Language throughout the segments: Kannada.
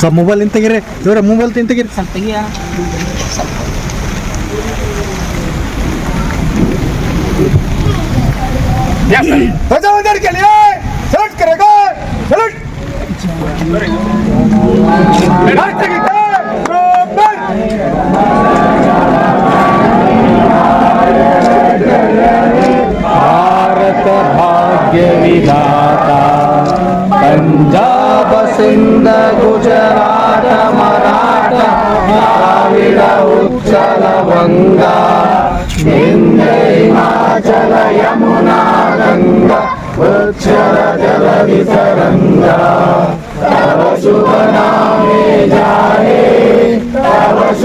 ಸ್ವಲ್ಪ ಮೊಬೈಲ್ ನಿಂತ ತೆಗೀರಿ ಇವ್ರ ಮೊಬೈಲ್ ತಿಂತ ತೆಗೀರಿ ಸ್ವಲ್ಪ ತೆಗಿಯ ಧ್ವಜವಂದನೆ भारत भाग्य विधाता। पंजाब सिंध गुजरात मराठा द्राविड गंगा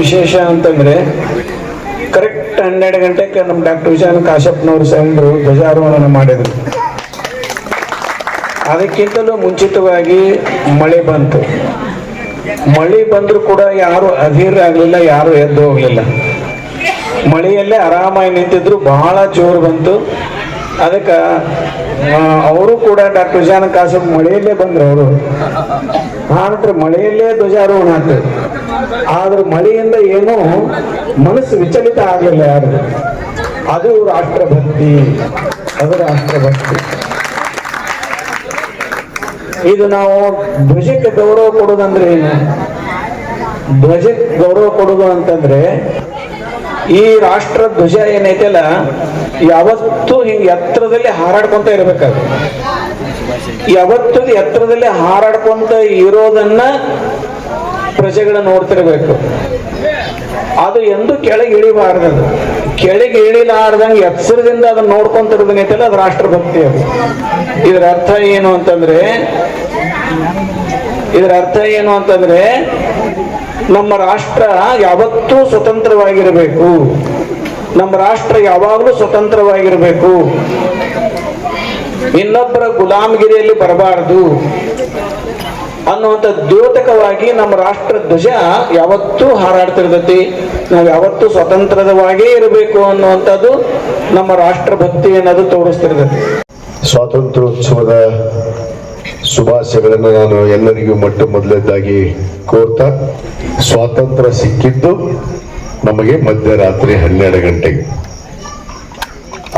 ವಿಶೇಷ ಅಂತಂದ್ರೆ ಕರೆಕ್ಟ್ ಹನ್ನೆರಡು ಗಂಟೆಗೆ ನಮ್ಮ ಡಾಕ್ಟರ್ ವಿಜಯನ್ ಕಾಶಪ್ಪನವರು ಸಾಹೇಬರು ಧ್ವಜಾರೋಹಣ ಮಾಡಿದ್ರು. ಅದಕ್ಕಿಂತಲೂ ಮುಂಚಿತವಾಗಿ ಮಳೆ ಬಂತು. ಮಳೆ ಬಂದರೂ ಕೂಡ ಯಾರು ಅಧೀರ ಆಗಲಿಲ್ಲ, ಯಾರು ಎದ್ದು ಹೋಗಲಿಲ್ಲ. ಮಳೆಯಲ್ಲೇ ಆರಾಮಾಗಿ ನಿಂತಿದ್ರು, ಬಹಳ ಜೋರು ಬಂತು. ಅದಕ್ಕೆ ಅವರು ಕೂಡ ಡಾಕ್ಟರ್ ವಿಜಯನ ಕಾಸಪ್ ಮಳೆಯಲ್ಲೇ ಬಂದ್ರು ಅವರು. ಆನಂತರ ಮಳೆಯಲ್ಲೇ ಧ್ವಜಾರೋಹಣ ಆಗ್ತದೆ. ಆದ್ರೆ ಮಳೆಯಿಂದ ಏನೂ ಮನಸ್ಸು ವಿಚಲಿತ ಆಗಲಿಲ್ಲ ಯಾರು? ಅದು ರಾಷ್ಟ್ರಭಕ್ತಿ ಅದು ರಾಷ್ಟ್ರಭಕ್ತಿ. ಇದು ನಾವು ಧ್ವಜಕ್ಕೆ ಗೌರವ ಕೊಡೋದಂದ್ರೆ ಏನು? ಧ್ವಜಕ್ಕೆ ಗೌರವ ಕೊಡೋದು ಅಂತಂದ್ರೆ ಈ ರಾಷ್ಟ್ರ ಧ್ವಜ ಏನೈತಲ್ಲ, ಯಾವತ್ತೂ ಹಿಂಗ್ ಎತ್ತರದಲ್ಲಿ ಹಾರಾಡ್ಕೊಂತ ಇರ್ಬೇಕಾಗ ಯಾವತ್ತೂ ಎತ್ತರದಲ್ಲಿ ಹಾರಾಡ್ಕೊಂತ ಇರೋದನ್ನ ಪ್ರಜೆಗಳು ನೋಡ್ತಿರ್ಬೇಕು. ಅದು ಎಂದು ಕೆಳಗೆ ಇಳಿಬಾರ್ದದು ಕೆಳಗೆ ಇಳಿಲಾರ್ದಂಗೆ ಎತ್ತರದಿಂದ ಅದನ್ನ ನೋಡ್ಕೊಂತಿರೋದನ್ನೈತಲ್ಲ ಅದು ರಾಷ್ಟ್ರಭಕ್ತಿ ಅದು. ಇದರ ಅರ್ಥ ಏನು ಅಂತಂದ್ರೆ, ಇದರ ಅರ್ಥ ಏನು ಅಂತಂದ್ರೆ, ನಮ್ಮ ರಾಷ್ಟ್ರ ಯಾವತ್ತೂ ಸ್ವತಂತ್ರವಾಗಿರಬೇಕು. ನಮ್ಮ ರಾಷ್ಟ್ರ ಯಾವಾಗಲೂ ಸ್ವತಂತ್ರವಾಗಿರಬೇಕು. ಇನ್ನೊಬ್ಬರ ಗುಲಾಮಗಿರಿಯಲ್ಲಿ ಬರಬಾರದು. ಅನ್ನುವಂಥ ದ್ಯೋತಕವಾಗಿ ನಮ್ಮ ರಾಷ್ಟ್ರ ಧ್ವಜ ಯಾವತ್ತೂ ಹಾರಾಡ್ತಿರ್ತೈತಿ. ನಾವು ಯಾವತ್ತೂ ಸ್ವತಂತ್ರದವಾಗೇ ಇರಬೇಕು ಅನ್ನುವಂಥದ್ದು ನಮ್ಮ ರಾಷ್ಟ್ರ ಭಕ್ತಿ ಅನ್ನೋದು ತೋರಿಸ್ತಿರ್ತೈತಿ. ಸ್ವಾತಂತ್ರ್ಯೋತ್ಸವದ ಶುಭಾಶಯಗಳನ್ನು ನಾನು ಎಲ್ಲರಿಗೂ ಮೊಟ್ಟ ಮೊದಲನೇದಾಗಿ ಕೋರ್ತಾ, ಸ್ವಾತಂತ್ರ್ಯ ಸಿಕ್ಕಿದ್ದು ನಮಗೆ ಮಧ್ಯರಾತ್ರಿ ಹನ್ನೆರಡು ಗಂಟೆಗೆ.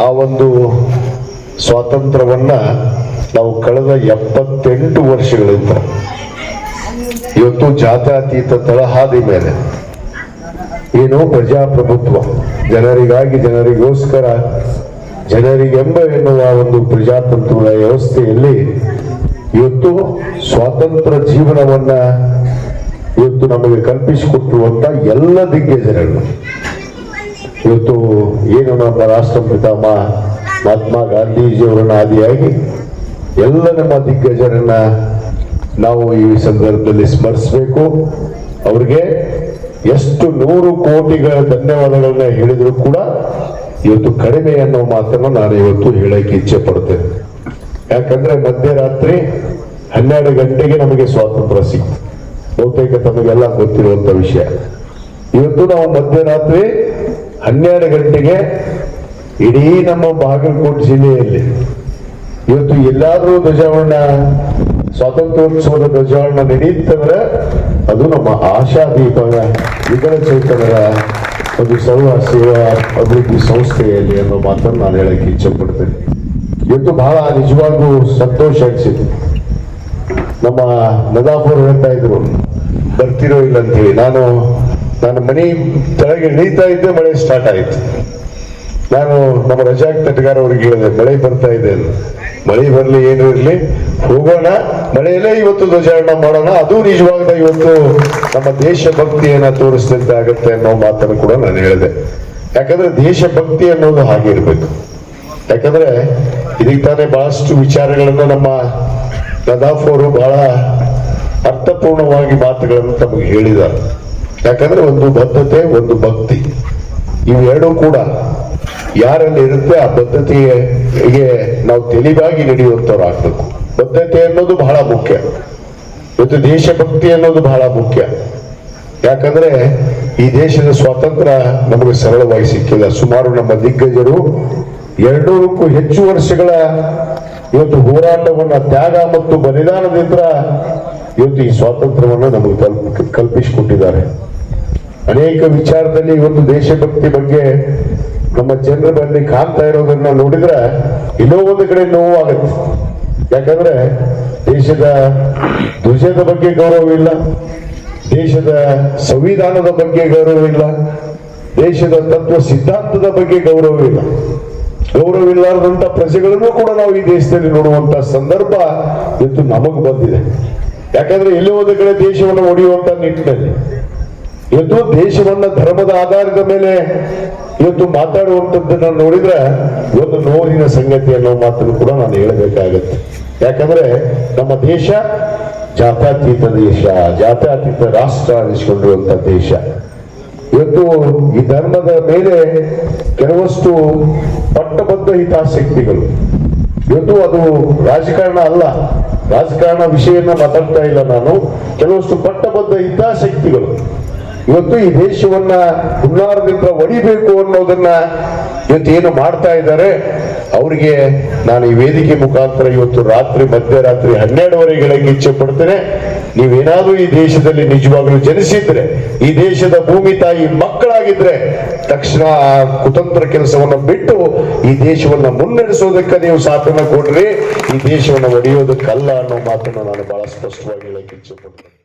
ಆ ಒಂದು ಸ್ವಾತಂತ್ರ್ಯವನ್ನ ನಾವು ಕಳೆದ ಎಪ್ಪತ್ತೆಂಟು ವರ್ಷಗಳಿಂದ ಇವತ್ತು ಜಾತ್ಯತೀತ ತಳಹಾದಿ ಮೇಲೆ. ಏನು ಪ್ರಜಾಪ್ರಭುತ್ವ. ಜನರಿಗಾಗಿ ಜನರಿಗೋಸ್ಕರ, ಜನರಿಗೆಂಬ ಎನ್ನುವ ಒಂದು ಪ್ರಜಾತಂತ್ರದ ವ್ಯವಸ್ಥೆಯಲ್ಲಿ ಇವತ್ತು ಸ್ವಾತಂತ್ರ್ಯ ಜೀವನವನ್ನ ಇವತ್ತು ನಮಗೆ ಕಲ್ಪಿಸಿಕೊಟ್ಟಿರುವಂತ ಎಲ್ಲ ದಿಗ್ಗಜರನ್ನು ಇವತ್ತು ಏನು ನಮ್ಮ ರಾಷ್ಟ್ರಪಿತ ಮಹಾತ್ಮ ಗಾಂಧೀಜಿಯವರನ್ನ ಆದಿಯಾಗಿ ಎಲ್ಲ ನಮ್ಮ ದಿಗ್ಗಜರನ್ನ ನಾವು ಈ ಸಂದರ್ಭದಲ್ಲಿ ಸ್ಮರಿಸಬೇಕು. ಅವ್ರಿಗೆ ಎಷ್ಟು ನೂರು ಕೋಟಿಗಳ ಧನ್ಯವಾದಗಳನ್ನ ಹೇಳಿದ್ರು ಕೂಡ ಇವತ್ತು ಕಡಿಮೆ ಅನ್ನೋ ಮಾತನ್ನು ನಾನು ಇವತ್ತು ಹೇಳಕ್ಕೆ ಇಚ್ಛೆ ಪಡ್ತೇನೆ. ಯಾಕಂದ್ರೆ ಮಧ್ಯರಾತ್ರಿ ಹನ್ನೆರಡು ಗಂಟೆಗೆ ನಮಗೆ ಸ್ವಾತಂತ್ರ್ಯ ಸಿಕ್ತು. ಬಹುತೇಕ ತಮಗೆಲ್ಲ ಗೊತ್ತಿರುವಂತ ವಿಷಯ. ಇವತ್ತು ನಾವು ಮಧ್ಯರಾತ್ರಿ ಹನ್ನೆರಡು ಗಂಟೆಗೆ ಇಡೀ ನಮ್ಮ ಬಾಗಲಕೋಟೆ ಜಿಲ್ಲೆಯಲ್ಲಿ ಇವತ್ತು ಎಲ್ಲಾದರೂ ಧ್ವಜಾರೋಹಣ ಸ್ವಾತಂತ್ರ್ಯೋತ್ಸವದ ಧ್ವಜಾರೋಹಣ ನಡೀತಂದ್ರೆ ಅದು ನಮ್ಮ ಆಶಾದೀಪದ ವಿಕಲ ಚೈತನ್ಯರ ಒಂದು ಸರ್ವ ಸೇವಾ ಅಭಿವೃದ್ಧಿ ಸಂಸ್ಥೆಯಲ್ಲಿ ಅನ್ನೋ ಮಾತನ್ನು ನಾನು ಹೇಳಕ್ಕೆ ಇಚ್ಛೆ ಪಡ್ತೇನೆ. ಇವತ್ತು ಬಹಳ ನಿಜವಾಗೂ ಸಂತೋಷ ಅನಿಸಿತು. ನಮ್ಮ ನದಾಫರ್ ಹೇಳ್ತಾ ಇದ್ರು, ಬರ್ತಿರೋ ಇಲ್ಲ ಅಂತ ಹೇಳಿ. ನಾನು ನನ್ನ ಮನೆ ಕೆಳಗೆ ಇಳೀತಾ ಇದ್ದೆ, ಮಳೆ ಸ್ಟಾರ್ಟ್ ಆಯ್ತು. ನಾನು ನಮ್ಮ ರಜಾಕ್ ತಟಗಾರ ಅವ್ರಿಗೆ ಹೇಳಿದೆ, ಮಳೆ ಬರ್ತಾ ಇದೆ ಅಂತ. ಮಳೆ ಬರಲಿ ಏನು ಇರಲಿ, ಹೋಗೋಣ. ಮಳೆಯಲ್ಲೇ ಇವತ್ತು ಧ್ವಜಾರಣ ಮಾಡೋಣ. ಅದು ನಿಜವಾದ ಇವತ್ತು ನಮ್ಮ ದೇಶಭಕ್ತಿಯನ್ನ ತೋರಿಸಿದಂತೆ ಆಗುತ್ತೆ ಅನ್ನೋ ಮಾತನ್ನು ಕೂಡ ನಾನು ಹೇಳಿದೆ. ಯಾಕಂದ್ರೆ ದೇಶಭಕ್ತಿ ಅನ್ನೋದು ಹಾಗೆ ಇರಬೇಕು. ಯಾಕಂದ್ರೆ ಇದಕ್ಕೆ ತಾನೇ ಬಹಳಷ್ಟು ವಿಚಾರಗಳನ್ನ ನಮ್ಮ ನದಾಫ್ ಅವರು ಬಹಳ ಅರ್ಥಪೂರ್ಣವಾಗಿ ಮಾತುಗಳನ್ನು ತಮಗೆ ಹೇಳಿದ್ದಾರೆ. ಯಾಕಂದ್ರೆ ಒಂದು ಬದ್ಧತೆ, ಒಂದು ಭಕ್ತಿ. ಇವೆರಡೂ ಕೂಡ ಯಾರಲ್ಲಿ ಇರುತ್ತೆ ಆ ಬದ್ಧತೆಗೆ ನಾವು ತಿಳಿದಾಗಿ ನಡೆಯುವಂತವ್ರು ಆಗ್ಬೇಕು. ಬದ್ಧತೆ ಅನ್ನೋದು ಬಹಳ ಮುಖ್ಯ. ಇವತ್ತು ದೇಶಭಕ್ತಿ ಅನ್ನೋದು ಬಹಳ ಮುಖ್ಯ. ಯಾಕಂದ್ರೆ ಈ ದೇಶದ ಸ್ವಾತಂತ್ರ್ಯ ನಮಗೆ ಸರಳವಾಗಿ ಸಿಕ್ಕಿಲ್ಲ ಸುಮಾರು ನಮ್ಮ ದಿಗ್ಗಜರು ಎರಡೂರಕ್ಕೂ ಹೆಚ್ಚು ವರ್ಷಗಳ ಇವತ್ತು ಹೋರಾಟವನ್ನ ತ್ಯಾಗ ಮತ್ತು ಬಲಿದಾನದಿಂದ ಇವತ್ತು ಈ ಸ್ವಾತಂತ್ರ್ಯವನ್ನು ನಮಗೆ ಕಲ್ಪ ಕಲ್ಪಿಸಿಕೊಟ್ಟಿದ್ದಾರೆ. ಅನೇಕ ವಿಚಾರದಲ್ಲಿ ಇವತ್ತು ದೇಶಭಕ್ತಿ ಬಗ್ಗೆ ನಮ್ಮ ಜನರ ಬಳಿ ಕಾಣ್ತಾ ಇರೋದನ್ನ ನೋಡಿದ್ರೆ ಎಲ್ಲೋ ಒಂದು ಕಡೆ ನೋವಾಗುತ್ತೆ. ಯಾಕಂದ್ರೆ ದೇಶದ ಧ್ವಜದ ಬಗ್ಗೆ ಗೌರವ ಇಲ್ಲ, ದೇಶದ ಸಂವಿಧಾನದ ಬಗ್ಗೆ ಗೌರವ ಇಲ್ಲ, ದೇಶದ ತತ್ವ ಸಿದ್ಧಾಂತದ ಬಗ್ಗೆ ಗೌರವ ಇಲ್ಲ. ಗೌರವ ಇಲ್ಲಾರದಂತ ಪ್ರಜೆಗಳನ್ನು ಕೂಡ ನಾವು ಈ ದೇಶದಲ್ಲಿ ನೋಡುವಂತ ಸಂದರ್ಭ ಇವತ್ತು ನಮಗ್ ಬಂದಿದೆ. ಯಾಕಂದ್ರೆ ಎಲ್ಲಿ ಒಂದು ಕಡೆ ದೇಶವನ್ನು ಒಡೆಯುವಂತ ನಿಟ್ಟಿನಲ್ಲಿ ಇವತ್ತು ದೇಶವನ್ನ ಧರ್ಮದ ಆಧಾರದ ಮೇಲೆ ಇವತ್ತು ಮಾತಾಡುವಂಥದ್ದನ್ನ ನೋಡಿದ್ರೆ ಒಂದು ನೋವಿನ ಸಂಗತಿ ಅನ್ನೋ ಮಾತನ್ನು ಕೂಡ ನಾನು ಹೇಳಬೇಕಾಗತ್ತೆ. ಯಾಕಂದ್ರೆ ನಮ್ಮ ದೇಶ ಜಾತ್ಯಾತೀತ ದೇಶ, ಜಾತ್ಯಾತೀತ ರಾಷ್ಟ್ರ ಅನಿಸಿಕೊಂಡಿರುವಂತ ದೇಶ. ಇವತ್ತು ಈ ಧರ್ಮದ ಮೇಲೆ ಕೆಲವಷ್ಟು ಪಟ್ಟಬದ್ಧ ಹಿತಾಸಕ್ತಿಗಳು. ಇವತ್ತು ಅದು ರಾಜಕಾರಣ ಅಲ್ಲ. ರಾಜಕಾರಣ ವಿಷಯನ ಮಾತಾಡ್ತಾ ಇಲ್ಲ ನಾನು. ಕೆಲವಷ್ಟು ಪಟ್ಟಬದ್ಧ ಹಿತಾಸಕ್ತಿಗಳು. ಇವತ್ತು ಈ ದೇಶವನ್ನ ಹುನ್ನಾರದಿಂದ ಒಡಿಬೇಕು ಅನ್ನೋದನ್ನ ಇವತ್ತು ಏನು ಮಾಡ್ತಾ ಇದ್ದಾರೆ, ಅವರಿಗೆ ನಾನು ಈ ವೇದಿಕೆ ಮುಖಾಂತರ ಇವತ್ತು ರಾತ್ರಿ, ಮಧ್ಯರಾತ್ರಿ ಹನ್ನೆರಡುವರೆಗೆ ಇಚ್ಛೆ ಪಡ್ತೇನೆ. ನೀವೇನಾದ್ರೂ ಈ ದೇಶದಲ್ಲಿ ನಿಜವಾಗ್ಲೂ ಜನಿಸಿದ್ರೆ, ಈ ದೇಶದ ಭೂಮಿ ತಾಯಿ ಮಕ್ಕಳಾಗಿದ್ರೆ, ತಕ್ಷಣ ಆ ಕುತಂತ್ರ ಕೆಲಸವನ್ನ ಬಿಟ್ಟು ಈ ದೇಶವನ್ನ ಮುನ್ನಡೆಸೋದಕ್ಕೆ ನೀವು ಸಾಥನ್ನ ಕೊಡ್ರಿ. ಈ ದೇಶವನ್ನ ಒಡೆಯೋದಕ್ಕಲ್ಲ ಅನ್ನೋ ಮಾತನ್ನು ನಾನು ಬಹಳ ಸ್ಪಷ್ಟವಾಗಿ ಹೇಳಕ್ಕೆ ಇಚ್ಛೆ ಪಡ್ತೇನೆ.